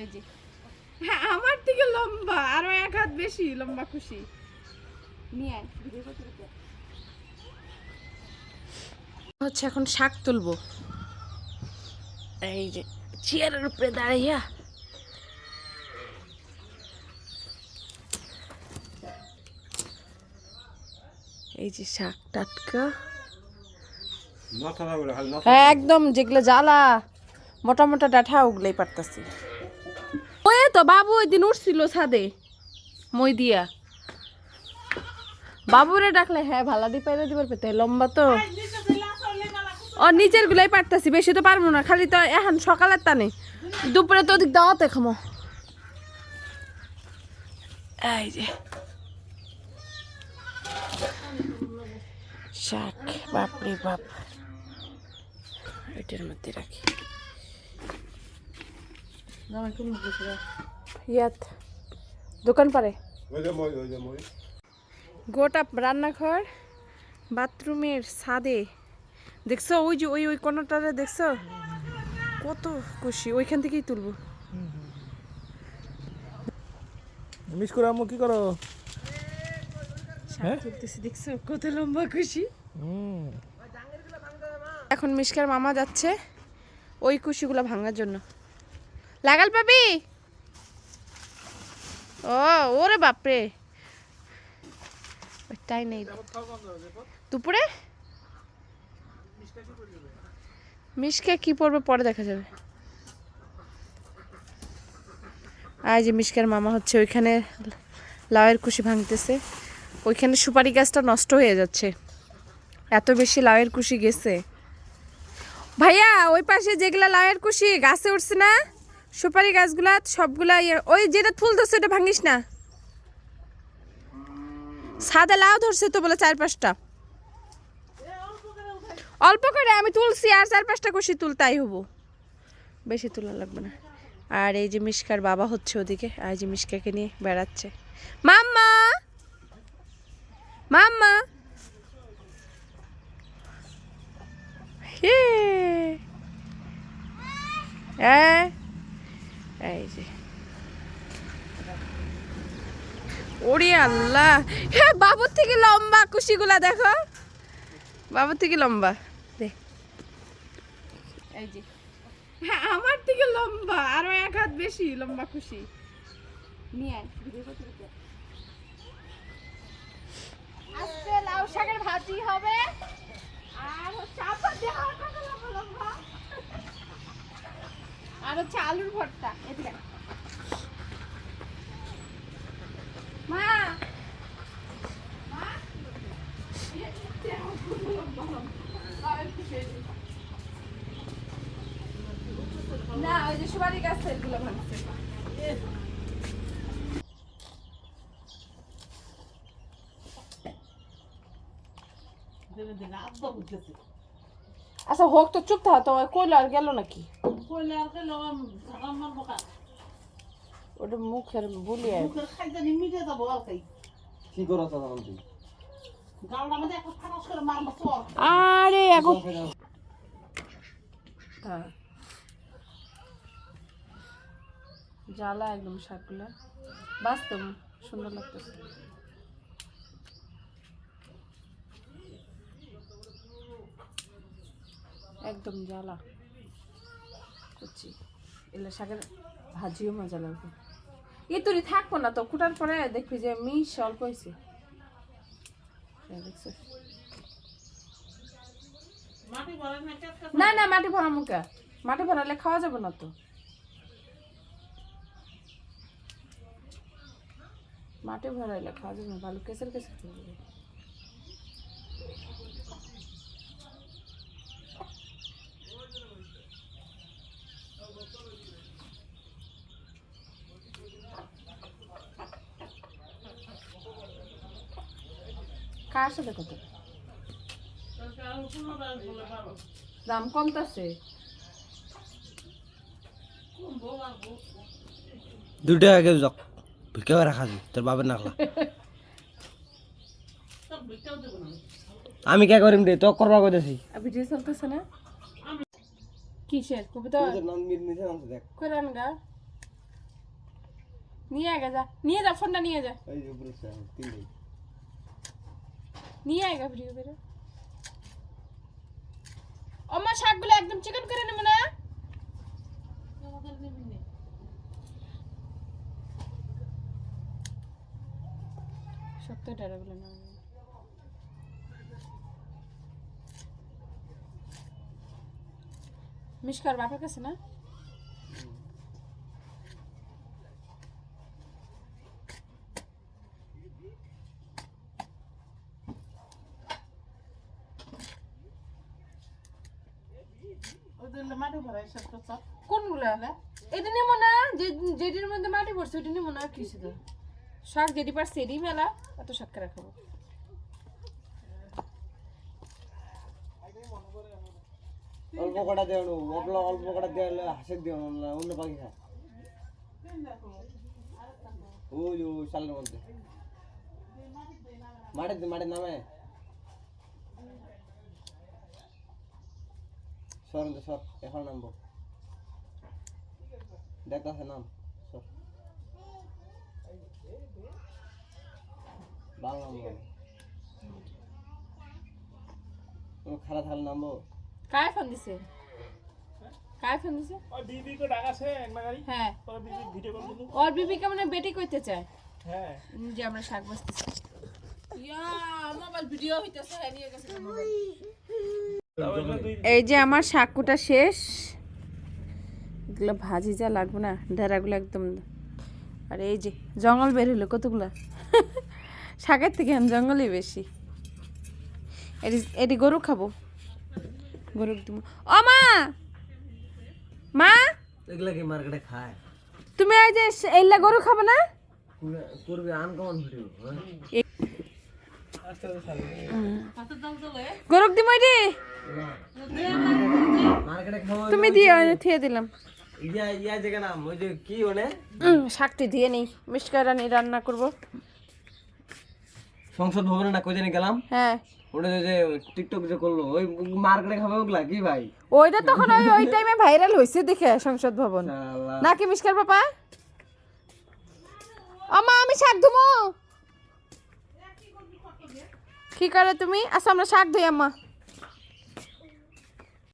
এই যে। হ্যাঁ আমার থেকে লম্বা আরও এক হাত বেশি লম্বা খুশি। নিয়ে আয়। হচ্ছে এখন শাক তুলবো। এই যে চেয়ারের উপরে দাঁড়াইয়া। এই যে শাক টাটকা। হ্যাঁ একদম যেগুলো জ্বালা মোটা মোটা ডাঠা ওগুলোই পারতাছি। ওই তো বাবু ওই দিন উঠছিল ছাদে, মই দিয়া। বাবুরে ডাকলে হ্যাঁ ভালা দি পাইরে দিবার পেতে লম্বা তো। ও, নিচের গুলাই পারতাছি, বেশি তো পারব না, খালি তো এখন সকালের টানে। দুপুরে তো ওদিক দাওয়াতে খামো। এই যে। শাক, বাপরে বাপ। এটার মধ্যে রাখি। ইয়াত দোকান পারে? গোটা রান্নাঘর বাথরুমের ছাদে। দেখছ ওই যে ওই ওই কোনটারে দেখছ? কত খুশি ওইখান থেকেই তুলবো। মিস করে আম্মু কি করো? তুলতেছি দেখছ? কত লম্বা খুশি। এখন মিশকার মামা যাচ্ছে ওই কুশিগুলো ভাঙার জন্য। লাগাল পাবি? ও, ওরে বাপরে। ওইটাই নেই। দুপুরে? মিশকে কি পড়বে পরে দেখা যাবে। আর যে মিশকার মামা হচ্ছে, ওইখানে লাউয়ের কুশি ভাঙতেছে। ওইখানে সুপারি গাছটা নষ্ট হয়ে যাচ্ছে। এত বেশি লাউয়ের কুশি গেছে। ভাইয়া, ওই পাশে যেগুলা লাউয়ের কুশি, গাছে উঠছে না? সুপারি গাছগুলা সবগুলা ইয়ে- ওই যেটা ফুল ধরছে ওটা ভাঙিস না। সাদা লাউ ধরছে তো বলে চার পাঁচটা অল্প করে আমি তুলছি আর চার পাঁচটা কুশি তুলতাই হব। বেশি তোলা লাগবে না। আর এই যে মিশকার বাবা হচ্ছে ওদিকে, আর যে মিশকাকে নিয়ে বেড়াচ্ছে। মাম্মা! মাম্মা! হ্যাঁ যে। ওরে আল্লাহ। হ্যাঁ বাবুর থেকে লম্বা কুশিগুলা দেখো। বাবুর থেকে লম্বা। হ্যাঁ আমার থেকে লম্বা। আরও এক হাত বেশি লম্বা খুশি নিয়ে লাউ শাকের ভাজি হবে। আর দেওয়া কত লম্বা লম্বা আর হচ্ছে আলুর ভর্তা মা। না ওই যে সুপারি গাছেরগুলো ভাঙছে। আচ্ছা হোক তো চুপ থাক তোমার কইলো আর গেল নাকি ওটা মুখের বুলিয়ে কি করো তো তখন তুই আরে এখন হ্যাঁ জ্বালা একদম শাকগুলা বাস্তব সুন্দর লাগতেছে একদম জ্বালা। করছি এলে শাকের ভাজিও মজা লাগবে। এ তোর থাকব না তো কুটার পরে দেখবি যে মিশ অল্প হয়েছে না না মাটি ভরা মুখা। মাটি ভরালে খাওয়া যাবে না তো। মাটি ভরাইলে খাওয়া যাবে না ভালো কেসের কেসের কার সাথে কত দাম কমতাছে। দুইটা আগে যাক ভিক্ষা করে খাবি তোর বাবার নাকলা আমি কে করিম রে? তো করবা কইতাছি। ভিডিও চলতেছে না? কিসের? কবিতা? দেখ। গা? নিয়ে আগে যা নিয়ে যা ফোনটা নিয়ে যা। নিয়ে আগে ভিডিও করে আমার শাকগুলো একদম চিকেন করে নেবে না? না মিশকার বাপের কাছে না? কোনগুলো এটা মধ্যে মাটি পড়ছে পারছে মেলা, এত অল্প কটা দেওয়া অল্প কটা দেওয়া হাসে দেওয়া অন্য পাখি খায় ওই মধ্যে। মাঠে মাঠে নামে? সর তো সর এখন নামবো। দেখতেছে নাম সর। বাংলা নামবো। খারাপ থাকলে নামবো? কায় ফোন দিছে? কায় ফোন দিছে? ওই বিবি কো হ্যাঁ। ওই বিবি ভিডিও কল দিল। ওর বিবিকে মানে বেটি করতে চায়। হ্যাঁ। উম, যে আমরা শাক বাঁচতেছি। এই যে আমার শাক কুটা শেষ। এগুলো ভাজি যা লাগবে না ঢেরাগুলো একদম। আর এই যে জঙ্গল বের হলো কতগুলো? শাকের থেকে এখন জঙ্গলই বেশি। এটি এটি গরু খাব। গরু দিব ও মা! মা! এগুলা কি মার্কেটে খায়? তুমি এই যে এইলা গরু খাব না? করবে আনকমন ভিডিও গরু দিব এটি তুমি এনে থিয়ে দিলাম। শাকটি দিয়ে নেই। রান্না করব। সংসদ ভবনে না কই জানি গেলাম? হ্যাঁ। ওটা যে টিকটক যে করল ওই মার্কেটে খাবে ওগুলা কি ভাই? ওইটা তখন ওই ওই টাইমে ভাইরাল হয়েছে দেখে সংসদ ভবন। নাকি মিষ্কার পাপা? আমা আমি শাক ধুমো। কি করে তুমি? আচ্ছা আমরা শাক ধুই আম্মা।